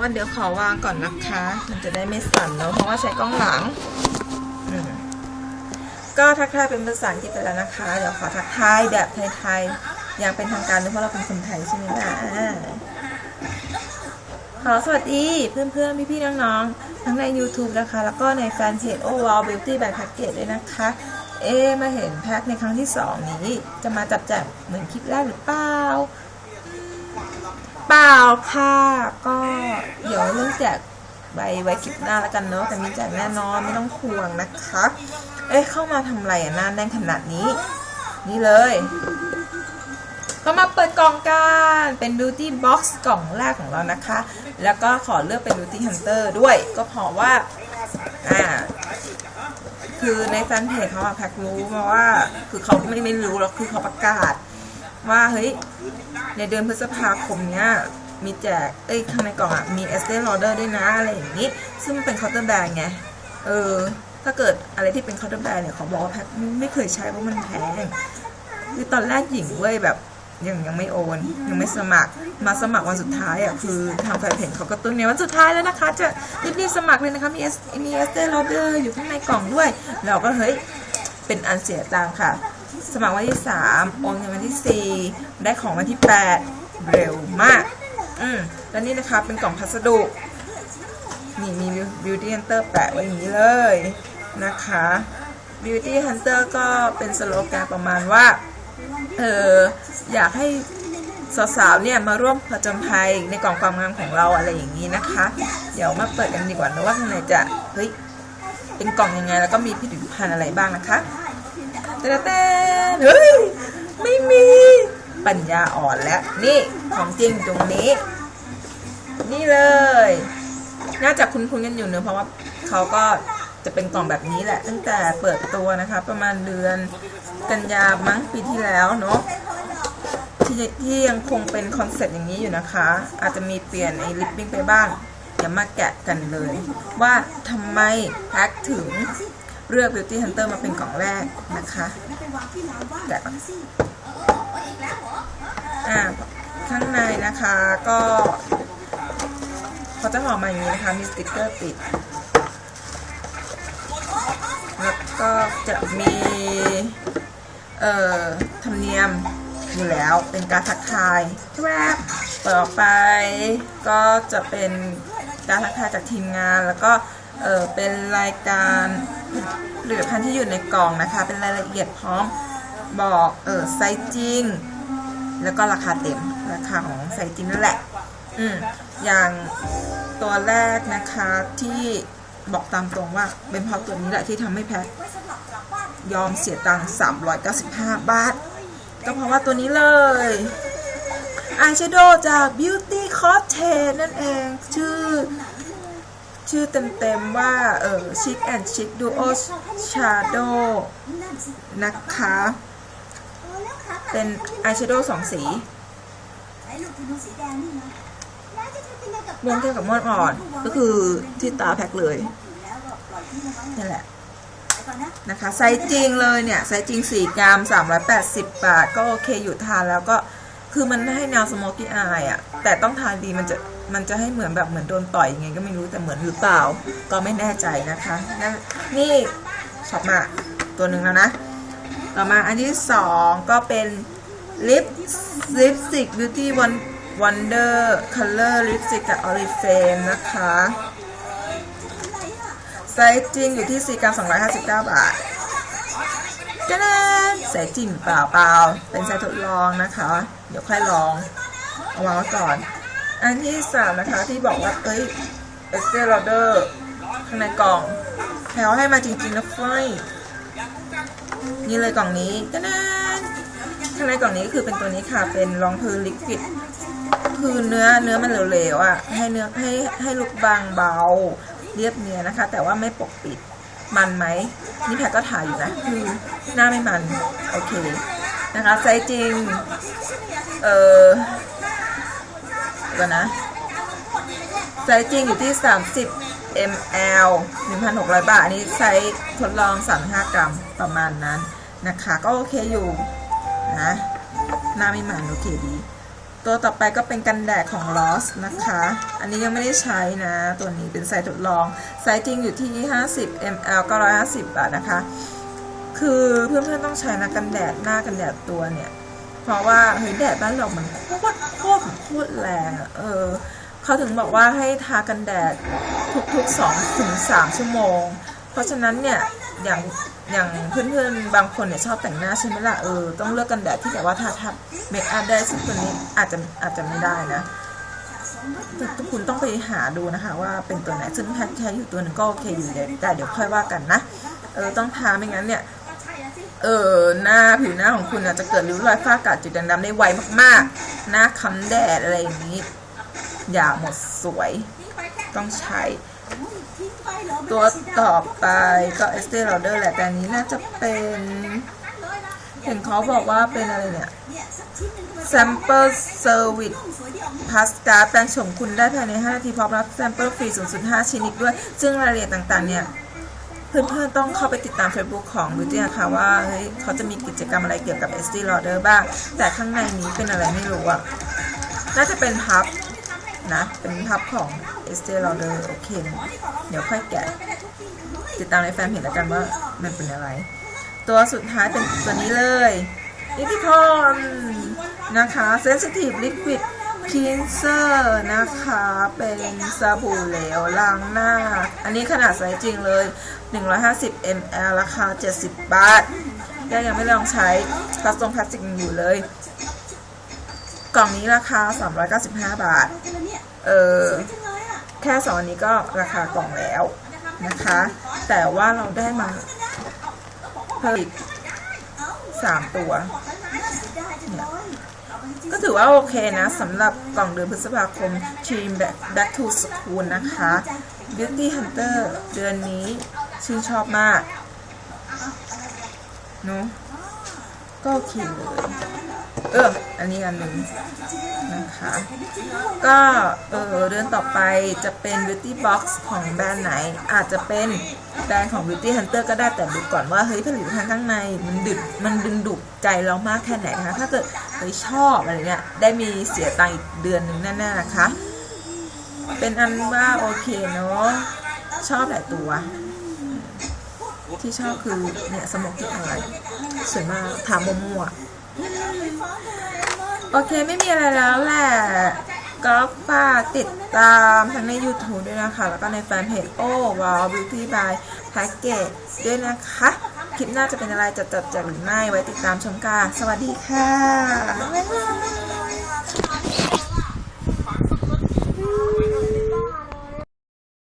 ว่าเดี๋ยวขอวางก่อนนะคะ มันจะได้ไม่สั่นเนอะเพราะว่าใช้กล้องหลัง ก็ทักทายเป็นภาษาอังกฤษไปแล้วนะคะ เดี๋ยวขอทักทายแบบไทยๆอย่างเป็นทางการด้วยเพราะเราเป็นคนไทยใช่ไหมล่ะขอสวัสดีเพื่อนๆ พี่ๆ น้องๆ ทั้งใน YouTube นะคะ แล้วก็ในแฟนเพจ o w o w Beauty by Package ด้วยนะคะ เอ๊มาเห็นแพ็คในครั้งที่สองนี้ จะมาจับแจกเหมือนคลิปแรกหรือเปล่า เปล่าค่ะ ก็เดี๋ยวเรื่องแจกใบไว้คลิปหน้าแล้วกันเนอะแต่มีแจกแน่นอนไม่ต้องห่วงนะคะ เอ๊ะเข้ามาทำไรอะหน้าแน่นขนาดนี้ นี่เลย ก็มาเปิดกล่องกันเป็น beauty box กล่องแรกของเรานะคะ แล้วก็ขอเลือกเป็น beauty hunter ด้วย ก็เพราะว่าอ่าคือในแฟนเพจเขาอะแพ็ครู้มาว่า คือเขาไม่ไม่รู้หรอกคือเขาประกาศ ว่าเฮ้ย ในเดือนพฤษภาคมเนี้ยมีแจก เอ้ยข้างในกล่องอะมีเอสเตอร์ลอเดอร์ด้วยนะ อะไรอย่างนี้ ซึ่งมันเป็นคาน์เตอร์แบร์ไง เออ ถ้าเกิดอะไรที่เป็นคาน์เตอร์แบร์เนี่ยเขาบอกว่าแพ็คไม่เคยใช้เพราะมันแพง คือตอนแรกหญิงเว้ยแบบยังยังไม่โอน ยังไม่สมัครมาสมัครวันสุดท้ายอะคือทางแฟนเพจเขาก็ตุ้นเนี่ยวันสุดท้ายแล้วนะคะ จะรีบๆสมัครเลยนะคะมีเอสมีเอสเตอร์ลอเดอร์อยู่ข้างในกล่องด้วย เราก็เฮ้ยเป็นอันเสียตังค่ะ สมัครวันที่ 3 โอนเงินวันที่ 4 ได้ของวันที่ 8 เร็วมาก อืมแล้วนี่นะคะเป็นกล่องพัสดุนี่มี Beauty Hunter แปะไว้อย่างนี้เลยนะคะ Beauty Hunter ก็เป็นสโลแกนประมาณว่า เอออยากให้สาวๆเนี่ยมาร่วมผจญภัยในกล่องความงามของเราอะไรอย่างนี้นะคะ เดี๋ยวมาเปิดกันดีกว่านะว่าข้างในจะ เฮ้ย เป็นกล่องยังไงแล้วก็มีผลิตภัณฑ์อะไรบ้างนะคะ แต่แต่เฮ้ย ไม่มี ปัญญาอ่อนแล้ว นี่ของจริงตรงนี้ นี่เลย น่าจะคุ้นๆกันอยู่เนอะเพราะว่าเขาก็จะเป็นกล่องแบบนี้แหละ ตั้งแต่เปิดตัวนะคะ ประมาณเดือนกันยามั้งปีที่แล้วเนาะที่ที่ยังคงเป็นคอนเซ็ปต์อย่างนี้อยู่นะคะ อาจจะมีเปลี่ยนไอ้ลิปบิ้งไปบ้างเดี๋ยวมาแกะกันเลย ว่าทำไมแพ็คถึง เลือก Beauty Hunter มาเป็นกล่องแรกนะคะแกะก่อนอ่าข้างในนะคะก็เขาจะห่อมาอย่างนี้นะคะ มีสติกเกอร์ติด แล้วก็จะมี เอ่อ ธรรมเนียมอยู่แล้วเป็นการทักทายแวบต่อไปก็จะเป็นการทักทายจากทีมงานแล้วก็ เออเป็นรายการ ผลิตภัณฑ์ที่อยู่ในกล่องนะคะ เป็นรายละเอียดพร้อมบอกเออไซส์จริง แล้วก็ราคาเต็มราคาของไซส์จริงนั่นแหละ อืมอย่างตัวแรกนะคะที่บอกตามตรงว่าเป็นเพราะตัวนี้แหละที่ทำให้แพทยอมเสียตังค์395 บาท ก็เพราะว่าตัวนี้เลยอายแชโดว์จาก Beauty Cottage นั่นเอง ชื่อ ชื่อเต็มๆว่าเออ Chic and Chic Duo Shadow นะคะ เป็นอายแชโดว์สองสีม่วงเข้มกับม่วงอ่อนก็คือที่ตาแพ็คเลยนี่แหละนะคะไซส์จริงเลยเนี่ยไซส์จริง 4 กรัม 380 บาท ก็โอเคอยู่ทานแล้วก็คือมันให้แนวสโมกี้อายอะแต่ต้องทานดีมันจะ มันจะให้เหมือนแบบเหมือนโดนต่อยยังไงก็ไม่รู้แต่เหมือนหรือเปล่า ก็ไม่แน่ใจนะคะน,นี่ช็อปมาตัวหนึ่งแล้วนะ ต่อมาอันที่สองก็เป็นลิปลิปสติกบิวตี้วันวันเดอร์คัลเลอร์ลิปสติกกับออริเฟมนะคะไซส์จริงอยู่ที่4กรัม259 บาทจ้าดนไซส์จริงเปล่าเปล่าเป็นไซส์ทดลองนะคะ เดี๋ยวค่อยลอง เอาวางไว้ก่อน อันที่สามนะคะที่บอกว่า เอ้ยเอสเตอร์ลอเดอร์ข้างในกล่องแถวให้มาจริงๆนะเฟยนี่เลยกล่องนี้จ้าดนข้างในกล่องนี้ก็คือเป็นตัวนี้ค่ะ เป็นรองพื้นลิควิดคือเนื้อเนื้อมันเหลวๆอะ ให้เนื้อให้ให้ลูกบางเบา เรียบเนียนนะคะ แต่ว่าไม่ปกปิดมันไหม นี่แพทก็ถ่ายอยู่นะ คือหน้าไม่มัน โอเค นะคะไซส์จริง เออ ก่อนนะไซส์จริงอยู่ที่ 30 ml 1,600 บาท อันนี้ไซส์ทดลอง 35 กรัมประมาณนั้นนะคะ ก็โอเคอยู่นะหน้าไม่มันโอเคดี ตัวต่อไปก็เป็นกันแดดของ Loss นะคะ อันนี้ยังไม่ได้ใช้นะ ตัวนี้เป็นไซส์ทดลอง ไซส์จริงอยู่ที่ 50 ml 950 บาทนะคะ คือเพื่อนๆต้องใช้นะกันแดดหน้ากันแดดตัวเนี่ย เพราะว่าเฮ้ยแดดบ้านเรามันโคตรโคตรโคตรแรงอะเออเขาถึงบอกว่าให้ทากันแดดทุกๆ2ถึง3ชั่วโมง เพราะฉะนั้นเนี่ยอย่างอย่างเพื่อนๆ บางคนเนี่ยชอบแต่งหน้าใช่ไหมล่ะเออต้องเลือกกันแดดที่แบบว่าทาทับเมคอัพได้ซึ่งตัวนี้อาจจะอาจจะไม่ได้นะแต่คุณต้องไปหาดูนะคะ ว่าเป็นตัวไหนซึ่งแพทแค่อยู่ตัวหนึ่งก็โอเคอยู่แต่เดี๋ยวค่อยว่ากันนะเออต้องทาไม่งั้นเนี่ย เออหน้าผิวหน้าของคุณอาจจะเกิดริ้วรอยฝ้ากระจุดด่างๆได้ไวมากๆ หน้าค้ำแดดอะไรอย่างนี้ อย่าหมดสวยต้องใช้ ตัวต่อไปก็ e s t e Lauder แหละแต่นี้น่าจะเป็น เห็นเขาบอกว่าเป็นอะไรเนี่ย Sample Service Pastcard แปลงโฉมคุณได้ภายใน 5 นาทีพร้อมรับ Sample ฟรีสูงสุด 5ชิ้นอีกด้วย ซึ่งรายละเอียดต่าง ๆ เนี่ย เพื่อนๆต้องเข้าไปติดตาม Facebook ของ Beauty นะคะว่าเฮ้ยเขาจะมีกิจกรรมอะไรเกี่ยวกับ s t e Lauder บ้าง แต่ข้างในนี้เป็นอะไรไม่รู้อะน่าจะเป็นพับนะ เป็นพับของ s t e Lauder โอเค เดี๋ยวค่อยแกะ ติดตามในแฟนเพจแล้วกันว่ามันเป็นอะไร ตัวสุดท้ายเป็นตัวนี้เลยอิทธิพรนะคะ Sensitive Liquid Cleanser นะคะ เป็นสบู่เหลวล้างหน้า อันนี้ขนาดไซส์จริงเลย 150 ml ราคา 70 บาทก็ยังไม่ลองใช้พลาสติกพลาสติกอยู่เลย กล่องนี้ราคา 395 บาท เออ แค่สองอันนี้ก็ราคากล่องแล้วนะคะ แต่ว่าเราได้มาเพิ่มอีกสามตัว ก็ถือว่าโอเคนะสำหรับกล่องเดือนพฤษภาคมทีมแบบ Back to School นะคะ Beauty Hunter เดือนนี้ชื่นชอบมากเนาะ ก็คเลยเออ อันนี้อันหนึ่งนะคะ ก็เออเดือนต่อไปจะเป็น Beauty Box ของแบรนด์ไหน อาจจะเป็นแบรนด์ของ Beauty Hunter ก็ได้แต่ดูก่อนว่า เฮ้ยผลิตภัณฑ์ข้างในมันดึดมันดึงดูดใจเรามากแค่ไหนนะคะ ถ้าเกิดเฮ้ยชอบอะไรเงี้ยได้มีเสียตังค์อีกเดือนหนึ่งแน่ๆนะคะ เป็นอันว่าโอเคเนาะชอบหลายตัว ที่ชอบคือเนี่ยสมองที่อะไรสวยมากถามมัวโอเคไม่มีอะไรแล้วแหละก็ฝากติดตามทั้งใน YouTube ด้วยนะคะ แล้วก็ในแฟนเพจโอ้ว w Beauty by Package ด้วยนะคะ คลิปหน้าจะเป็นอะไรจะจัดแจกหรือไม่ไว้ติดตามชมกันสวัสดีค่ะบ๊ายบาย